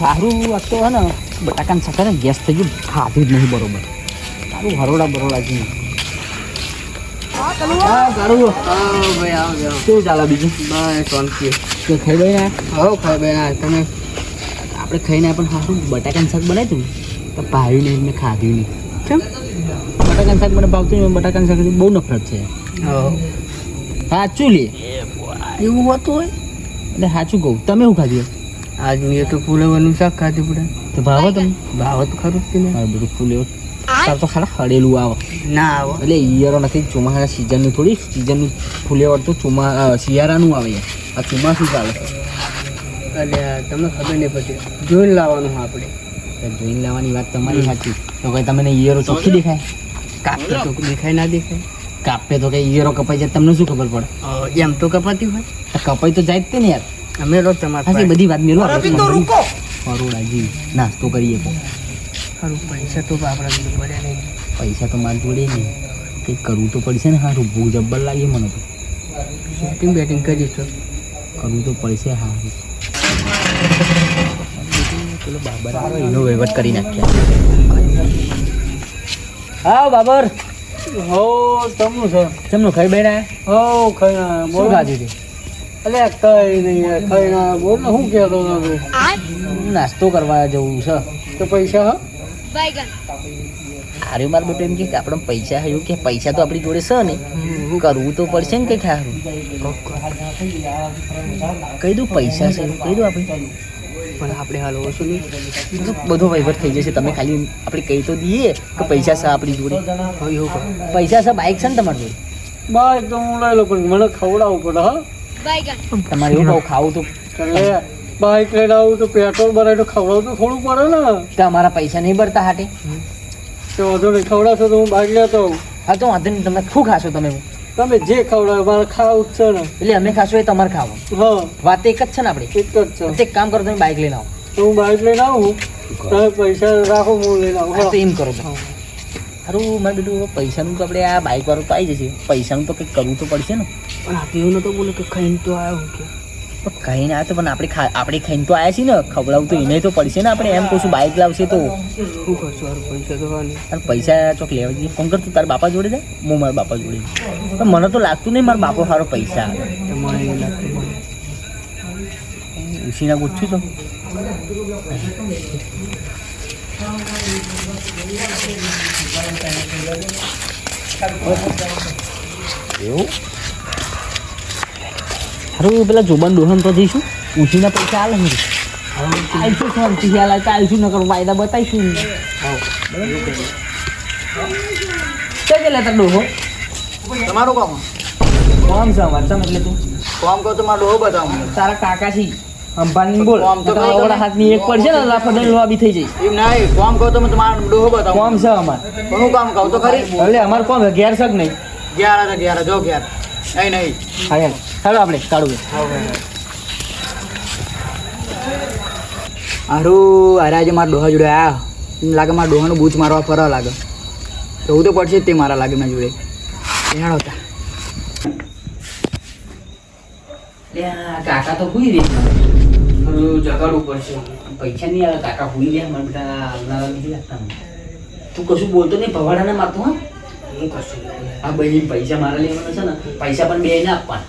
સારું આ તો હે ને બટાકાનું સાથે ને ગેસ થઈ ગયું ખાધું જ નહીં બરોબર. સારું હરોડા બરોડા છે. ભાઈ કેવું ચાલે બીજું? શાંતિ. તો ખાઈ દઈ ને હો ખાઈ તમે? આપણે ખાઈને પણ સારું બટાકાનું શાક બનાવ્યું તો ભાવ્યું નહીં મેં ખાધું નહીં. કેમ? બટાકાનું શાક મને ભાવતું નહીં બટાકાનું શાક બહુ નફરત છે. સાચું લે. એવું હોતું હોય? એટલે સાચું કહું. તમે શું ખાધું? આજ મેં તો ફૂલવાનું શાક ખાધું પડે. તો ભાવે તમે? ભાવ તો ખરું જ છે ને મારું બધું ફૂલ તાર તો ખાલી હળેલું આવે. ના આવે. એટલે ઈયરો નથી ચોમાસાના સિઝનનું થોડી સિઝનનું ફૂલેવર તો ચોમા શિયાળાનું આવે આ ચોમાસું ચાલે એટલે તમને ખબર નહીં પડતી. જોઈને લાવવાનું આપણે. જોઈને લાવવાની વાત તમારી સાચી. તો કઈ તમને ઈયરો ચોખ્ખી દેખાય? કાપે તો દેખાય ના દેખાય. કાપે તો કઈ ઈયરો કપાઈ જાય તમને શું ખબર પડે? એમ તો કપાતી હોય. કપાઈ તો જાય જ તે ને યાર. અમે રો તમારે પાસે. બધી વાત રૂકો. કરોડાજી નાસ્તો કરીએ કો ખરું પૈસા તો આપણા જોડે પડ્યા નહીં. પૈસા તો મારી જોડે નહીં. કંઈક કરવું તો પડશે ને હારું. ભૂખ જબ્બર લાગે મને તો. બેટિંગ બેટિંગ કરીશ તો. કરવું તો પડશે હા પેલો બાબર એનો વહીવટ કરી નાખ્યા. હા બાબર. હો તમનું સર ચમનું ખાઈ બેઠા હો? ખાઈ શું ખાધું તે? અલ્યા કઈ નહીં કઈ ના બોલ ને શું કહેતો હતો તું? નાસ્તો કરવા જવું છે. તો પૈસા હા? અરે માર બેટો એમ કે આપણે પૈસા એવું કે પૈસા તો આપણી જોડે છે ને. કરવું તો પડશે ને કંઈક સારું કહી દઉં પૈસા છે કહી દઉં આપણે. પણ આપણે હાલ ઓછું નહીં. બધો વહીવટ થઈ જશે તમે ખાલી આપણે કહી તો દઈએ કે પૈસા છે આપણી જોડે. પૈસા છે બાઇક છે ને તમારી જોડે? બાઇક તો હું લઈ લો પણ મને ખવડાવવું પડે હા? તમારે એવું કહું ખાવું તો એટલે બાઈક લઈને આવું તો પેટ્રોલ ભરાય તો ખવડાવું તો થોડું પડે ને. તમારા પૈસા નહીં ભરતા હાટે. તો વાંધો નહીં ખવડાવશો તો હું બાઈક લેતો આવું. હા તો વાંધો નહીં તમે શું ખાશો તમે? તમે જે ખવડાવો મારે ખાવું જ છે ને. એટલે અમે ખાશો એ તમારે ખાવું હા. વાત એક જ છે ને આપણે? એક જ છે. એક કામ કરો તમે બાઈક લઈને આવો. તો હું બાઈક લઈને આવું. તમે પૈસા રાખો હું લઈને આવું. એમ કરો સારું મારે બેટું પૈસાનું તો આપણે આ બાઇક વાળું તો આવી જશે. પૈસાનું તો કંઈક કરવું તો પડશે ને. પણ આ એવું નતો બોલે કે ખાઈને તો આવ્યો કે. પણ ખાઈને આવ્યો તો પણ આપણે ખા આપણે ખાઈને તો આવ્યા છીએ ને. ખવડાવું તો એને તો પડશે ને આપણે. એમ કહું બાઇક લાવશે તો. શું કરશું? યાર પૈસા તો હા અને પૈસા ચોક લેવા જઈએ. ફોન કર તું તારા બાપા જોડે જાય? હું મારા બાપા જોડે પણ મને તો લાગતું નહીં મારા બાપો સારો પૈસા આવે તો. મને એવું? છો સારું પેલા જોબાન ડોહન તો જઈશું. ઉસીના પૈસા આલે શાંતિ હાલ ચાલશું નકર વાયદા બતાવીશું કઈ ગયેલા તાર ડોહો? તમારું કામ? કોમ છે વાંચમ એટલે તું? કામ કહો તો મારો ડોહો બતાવો તારા કાકા છી અંબાની બોલ. કોમ તો નકર આવડા હાથની એક પડશે ને લાફા લોબી થઈ જઈશ. એમ નહીં કોમ કહો તો હું તમારો ડોહો બતાવો. કોમ છે અમાર. હું કામ કહું તો ખરી? એટલે અમાર કોમ છે ઘેર નહીં. ગ્યાર હતા ગ્યાર જો ગ્યાર નહીં નહીં. હા ચાલો આપણે કાઢું હારું અરે આજે મારા ડોહા જોડે આ લાગે મારા ડોહાનું બૂચ મારવા ફરવા લાગે. એવું તો પડશે જ તે મારા લાગે મેં જોડે. હેડો તા કાકા તો હુઈ રહી જગાડવું પડશે. પૈસા નહીં આવે કાકા ભૂલી ગયા. મને બેટા આવનારા નથી લાગતા તું કશું બોલતો નહીં ભવાડાને મારતો હા? હું કશું આ બહેન પૈસા મારા લેવાના છે ને પૈસા પણ બે ને આપવાના.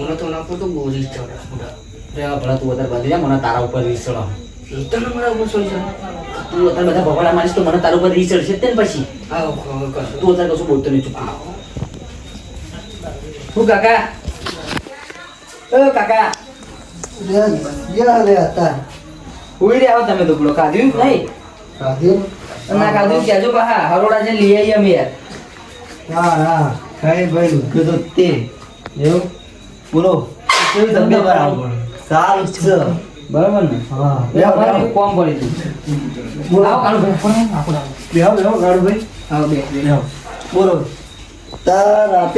મને તો નાખો તો બહુ રીસ ભલા તું વધારે બાંધી જા મને તારા ઉપર રીસ ચડાવ તને મારા ઉપર સોઈ છે તું અત્યારે બધા ભવાડા મારીશ તો મને તારા ઉપર રીસ ચડશે તે ને પછી. હા તું અત્યારે કશું બોલતો નહીં ચૂપ હું કાકા? કાકા હુઈ રહ્યા તમે તો કાઢ્યું નહીં? ના ખાધું કહેજો પાહા હરોડા છે લઈ આવીએ અમે યાર. બરાબર ને? બે અમારે કોમ પડી હતું આવો કાળુ ભાઈ પણ આવો ભાઈ. આવો બે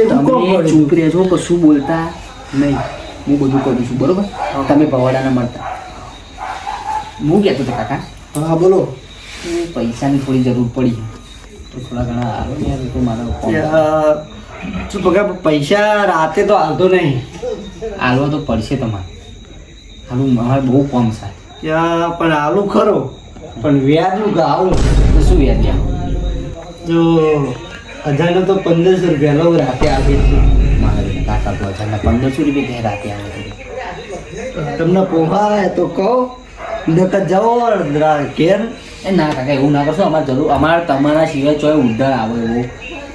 તમે ચૂપ રહેજો કશું બોલતા નહીં. હું બધું કરું છું બરોબર? તમે ભવાડાના મળતા. હું કહેતો હતો કાકા હા બોલો. પૈસાની થોડી જરૂર પડી તો થોડા ઘણા આવો ને યાર તો મારો શું પગાર પૈસા રાતે તો હાલતો નહીં. હાલવા તો પડશે તમારે. હાલું મારે બહુ કોમ છે. પણ આલુ ખરો. પણ વ્યાજનું કે તો શું વ્યાજ જો હજારનો તો પંદરસો રૂપિયા લો રાતે આપે કાકા હજારના પંદરસો રૂપિયા ત્યાં આપી આવે તમને પોહાય તો કહો. નકર જાઓ ઘેર. એ ના કાકા એવું ના કરશો. અમારે જરૂર અમારે તમારા સિવાય ચોય ઉદ્ધાર આવે એવું.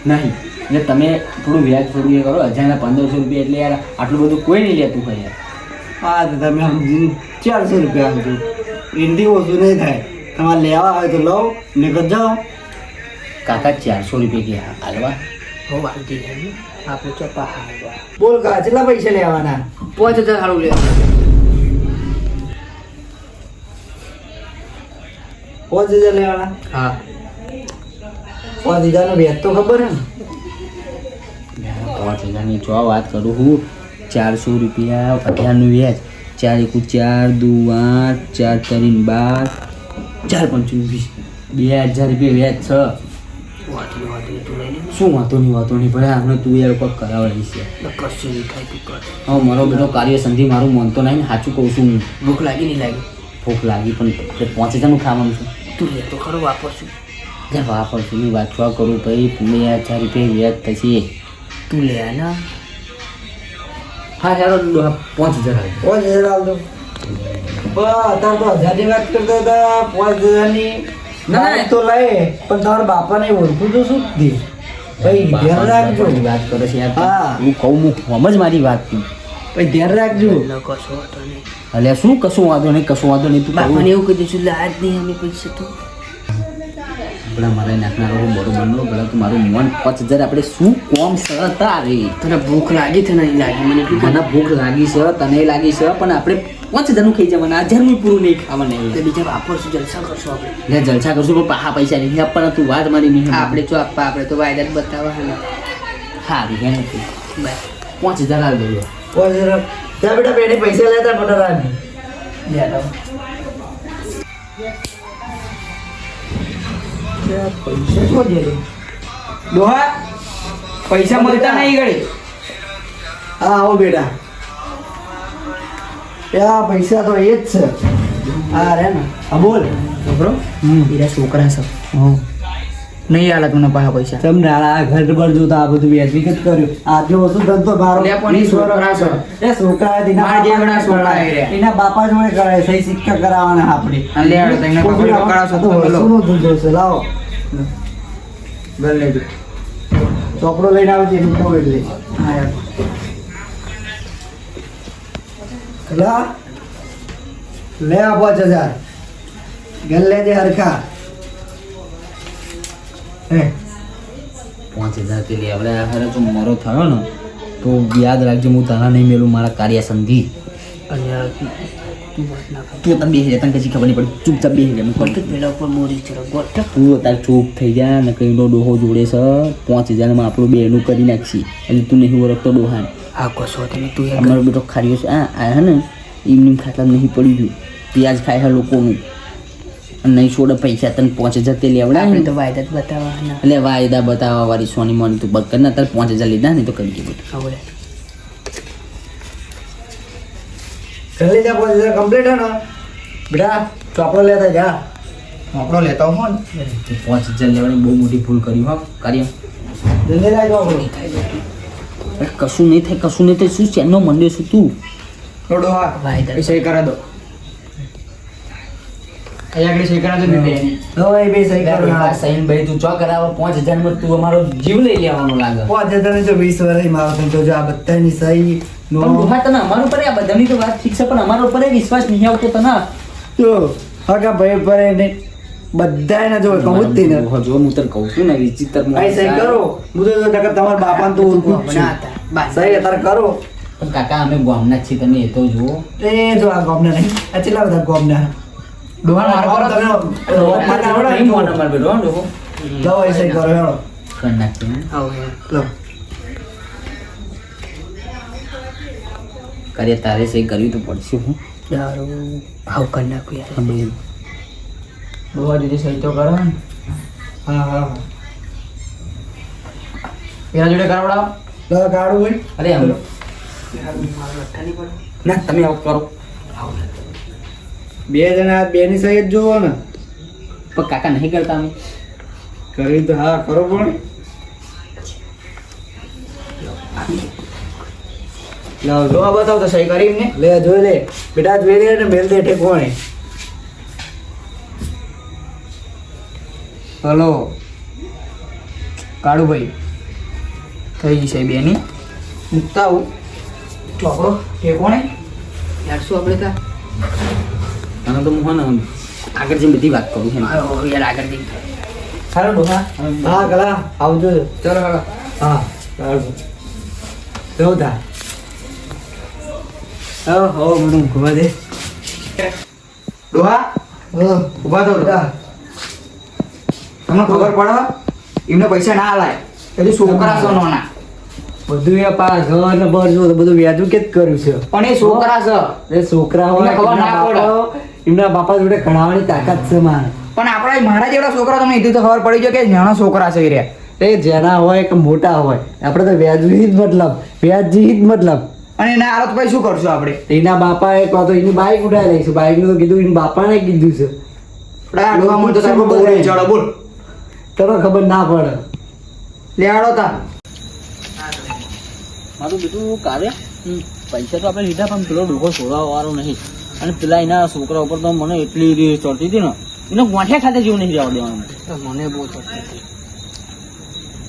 નહીં. એટલે તમે થોડું વ્યાજ થોડું એ કરો. હજારના પંદરસો રૂપિયા એટલે યાર આટલું બધું કોઈ નહીં લેતું હોય યાર. હા તો તમે સમજી ચારસો રૂપિયા આપજો એનાથી ઓછું નહીં થાય. તમારે લેવા આવે તો લો. નકર જાઓ. કાકા ચારસો રૂપિયા ગયા હાલવા. પૈસા લેવાના પાંચ હજાર સારું લેવાના પાંચ હજાર લેવાના. હા પાંચ હજારનો વ્યાજ તો ખબર હે ને? પાંચ હજારની જો વાત કરું હું ચારસો રૂપિયા. અઢારનું વ્યાજ ચાર એકુ ચાર દુ આઠ ચાર તરીન બાર, ચાર પંચું વીસ બે હજાર રૂપિયા વ્યાજ છ. તું લઈ શું વાંધો નહીં વાંધો નહીં ભલે આપણે તું યાર કોક કરાવડાવી છે કશું નહીં થાય તું કર. હા મારો બધો કાર્ય સંધિ મારું મન તો નહીં ને સાચું કહું છું હું. ભૂખ લાગી નહીં લાગી? ભૂખ લાગી પણ પાંચ હજારનું ખાવાનું છું. તું લે તો ખરો વાપરશું જે વાપરશું નહીં વાંચવા કરું ભાઈ બે હજાર રૂપિયા વ્યાજ પછી તું લે ના હા ચાલો પાંચ હજાર આવી પાંચ હજાર આલ દો. અત્યારે તો હજારની વાત કરતા હતા પાંચ હજારની. ના, ના. તો લઈ પણ તમારા બાપાને ઓળખું તો શું? દે. ભાઈ ધ્યાન રાખજો. વાત કરે છે યાર. હા. હું કહું હું જ મારી વાત તું ભાઈ ધ્યાન રાખજો. અલે કશો અલ્યા શું કશું વાંધો નહીં કશું વાંધો નહીં તું બાપાને એવું કહી દઈશું લાજ નહીં અમે પૈસા તો. પેલા મારે નાખનારો હું બરોબર નો? ભલા તું મારું મન પાંચ હજાર આપણે શું કોમ છે તારે તને ભૂખ લાગી છે નહીં લાગી મને મને ભૂખ લાગી છે તને લાગી છે પણ આપણે હજારનું ખાઈ જવાના? હજારનું પૂરું નહીં ખાવાનું એટલે બીજા વાપરશું જલસા કરશું આપણે? ને જલસા કરશું પણ પાહા પૈસા નહીં. આપવાના તું વાત મારી નહીં. આપણે જો આપવા આપણે તો વાયદા બતાવવા હા હારી હે નથી બાય પાંચ હજાર હાલ દઈએ પાંચ હજાર ત્યાં બેટા બેને પૈસા લેતા મોટા તો પૈસા શું દે ડોહા પૈસા મળતા નહીં ગળી હા આવો બેટા. ત્યાં પૈસા તો એ જ છે. હા રે ને. હા બોલ. છોકરો બીજા છોકરા છે. નહીં આલા તમને પાછા પૈસા. તમને આ ઘર પર જોતા આ બધું વ્યાજબી જ કર્યું. આટલું વસ્તુ ધંધો મારો? પણ છોકરા છે. એ છોકરા એના જેવડા છોકરા એના બાપા જોડે કરાય સહી સિક્કા કરાવવાના આપણે. લે આડો તમને પકડી ના- તો બોલો. ધંધો છે લાવો. ગલ લેજો ચોપડો લઈને આવજે રૂપો એટલે હા યાર. લા. લે આ પાંચ હજાર. ગલ લેજે હરખા. પાંચ હજાર તે લે. આપણે આખરે જો મારો થયો ને તો યાદ રાખજો હું તારા નહીં મેલું મારા કાર્ય સંધિ. અને યાર તું વાત ના તું તને કશી ખબર નહીં પડી. ચૂપચાપ બે હજાર મેં પેલા ઉપર મોરી ચડો ગોટ તું અત્યારે ચૂપ થઈ જા ને કઈ ડોહો જોડે છે. પાંચ હજારમાં આપણું બેનું કરી નાખશી. એટલે તું નહીં ઓળખતો ડોહાને. હા કશો તમે તું યાર અમારો બેટો ખારીઓ છે. આ આ હે ને એમની ખાટલા નહીં પડી ગયું. પ્યાજ ખાય હે લોકોનું. નહીં છોડે પૈસા તને પાંચ હજાર તે લેવડા તો વાયદા જ બતાવવા ના એટલે વાયદા બતાવવા વાળી સોની મોની તું બક કરીને તારે પાંચ હજાર લીધા નહીં તો કરી દીધું હવે ગલ લેજે પાંચ હજાર કમ્પ્લીટ હે ને? બેટા ચોપડો લેતા જા. આપણો લેતા હો ને. પાંચ હજાર લેવાની બહુ મોટી ભૂલ કરી હો. કાર્ય જલ્દી ચોપડો અરે કશું નહીં થાય કશું નહીં થાય શું શેનો મંડ્યો છું તું? થોડો હા ભાઈ સહી કરા. દો અમારો જીવ લઈ લેવાનો લાગે. પાંચ હજારની તો વીસ વર્ષ મારો તમે જોજો આ બધાની સહી નો પણ ડોહા તને અમારા ઉપર બધાની તો વાત છે પણ અમારા ઉપર વિશ્વાસ નહીં આવતો તને. ભાઈ પર એને બધાને જો કહું જ તેને. જો હું તને કહું છું ને વિચિત્ર ભાઈ સહી કરો. હું તો જો નકર તમારા બાપાને તો ઓળખું છું. સહી અત્યારે કરો. પણ કાકા અમે ગામના છી છીએ તમે એ તો જુઓ. એ જો આ ગોમના નહીં. આ કેટલા બધા ગોમના? ડોહા મારો તમે રોજમાં આવડે નહીં ને નંબર બેટો, ડોહો. જાઓ. એ સહી કરો હેડો કરી નાખીએ, આવો લો. કરે તારે સહી કર્યું તો પડશે હું. દારૂ ભાવ કરી નાખું યાર. અમે દીધી સહી તો કરો હા હા હા એના જોડે કરાવડાવો લો કાઢું ભાઈ અરે આમ ના તમે આવું કરો બે જણા બે ની જ જોવો ને પણ કાકા નહીં કરતા અમે કરી તો હા કરો પણ લાવ જો જોવા બતાવ તો સહી કરીને લે જોઈ લે બેટા જોઈ લે ને બેલ દે ઠેકોણે હલો. કાળુભાઈ થઈ ગઈ છે બેની? મૂકતા આવું. ચોપડો ઠેકોણે યાર શું આપણે તા. આનો તો હું હે ને આગળ જઈને બધી વાત કરું છું યાર આગળ જઈને ડોહા. હા કલા આવજો. ચલો હા સારું તા. હા હો મને ઘુમા દે. ડોહા હા. ઊભા થો બેટા તમને ખબર પડે એમને પૈસા ના લાય એટલે છોકરા છે નોના. બધું એ પાસ ઘર ને બર જો બધું વ્યાજુ કે કર્યું છે. પણ એ છોકરા છે. એ છોકરા હોય ખબર ના પડે. એમના બાપા જોડે કઢાવવાની તાકાત છે માર. પણ આપણા મારા જેવડા છોકરા તમને એટલી તો ખબર પડી ગયો કે નાના છોકરા છે એ એ જેના હોય કે મોટા હોય આપણે તો વ્યાજબી જ મતલબ વ્યાજી જ મતલબ. અને એના હાલત પછી શું કરશું આપણે? એના બાપાએ કહો તો એની બાઈક ઉઠાવી લઈશું. બાઈકનું તો કીધું એની બાપાને કીધું છે. બોલ. તને ખબર ના પડે. લેવાડો તા. મારું બેટું કાર્ય પૈસા તો આપણે લીધા પણ પેલો ડોકો છોડવા વાળો નહીં. અને પેલા એના છોકરા ઉપર તો મને એટલી રીત ચડતી હતી ને એને ગોઠે ખાતે જેવું નહીં જવા દેવાનું. મને બહુ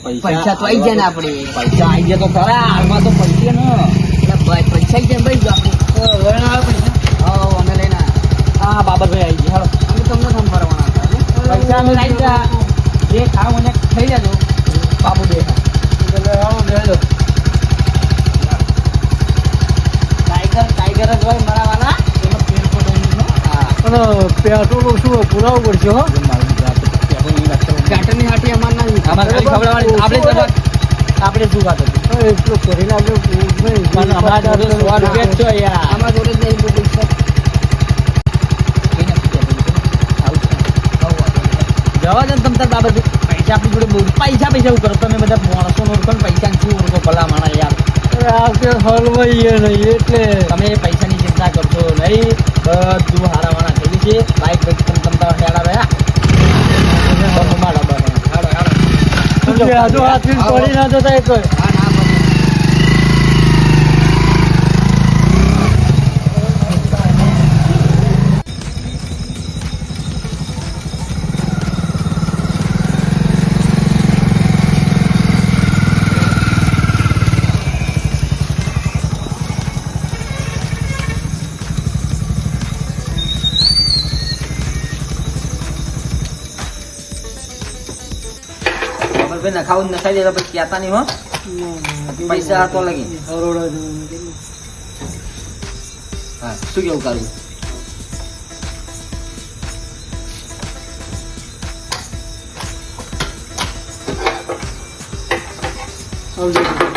પૈસા પૈસા તો આવી જાય ને આપણે. પૈસા આવી ગયા તો ખરા હાલમાં તો પૈસા ને. પૈસા જ ભાઈ હા અમે લઈને હા બાબરભાઈ આવી ગયા. હાલો. અમે તમને ફોન કરવાના હતા પૈસા અમે લાવી ગયા જે ખાવ મને ખાઈ જજો બાબુ બે ટાઈગર ટાઈગર જ. હોય પણ પેટ્રોલ શું પુરાવું પડશે હો. ગાંઠની હાટી અમાર ના અમારે આપણે આપણે શું વાત હતી એટલું કરી નાખજો. અમારા જોડે સો રૂપિયા જ છો યાર. અમાર જોડે જ નહીં બહુ પૈસા જવા દે તમ તાર બાબત પૈસા આપણી જોડે બહુ પૈસા પૈસા એવું કરો તમે બધા માણસો નો ઓળખો પૈસા ને શું ઓળખો ભલા માણા યાર હલવાઈએ નહીં એટલે તમે પૈસાની ચિંતા કરશો નહીં બધું હારા વાળા થઈ છે બાઈક તમે તમતા હેડા રહ્યા હાડો હાડો આજુ હાથથી પડી ના જતા એક નખાવું નખાઈ દેતા પછી કહેતા નહીં હો. પૈસા આપો લગી. હા શું કેવું કરવું પૈસા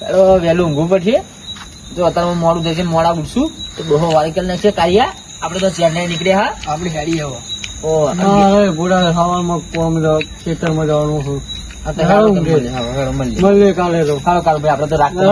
ચાલો વહેલું ઊંઘવું પડશે. જો અત્યારે મોડું થશે મોડા ઉઠશું. તો ડોહો વાળી કરી નાખશે કાઢ્યા આપણે તો ચેન્નાઈ નીકળ્યા હા? આપણે હેડી હવે ઓ બુડા સવારમાં કોમ ખેતરમાં જવાનું છું. અત્યારે હાલો તમે મળીએ. હા, હવે મળીએ. મળીએ કાલે હાલો કાલ ભાઈ આપણે તો રાખતા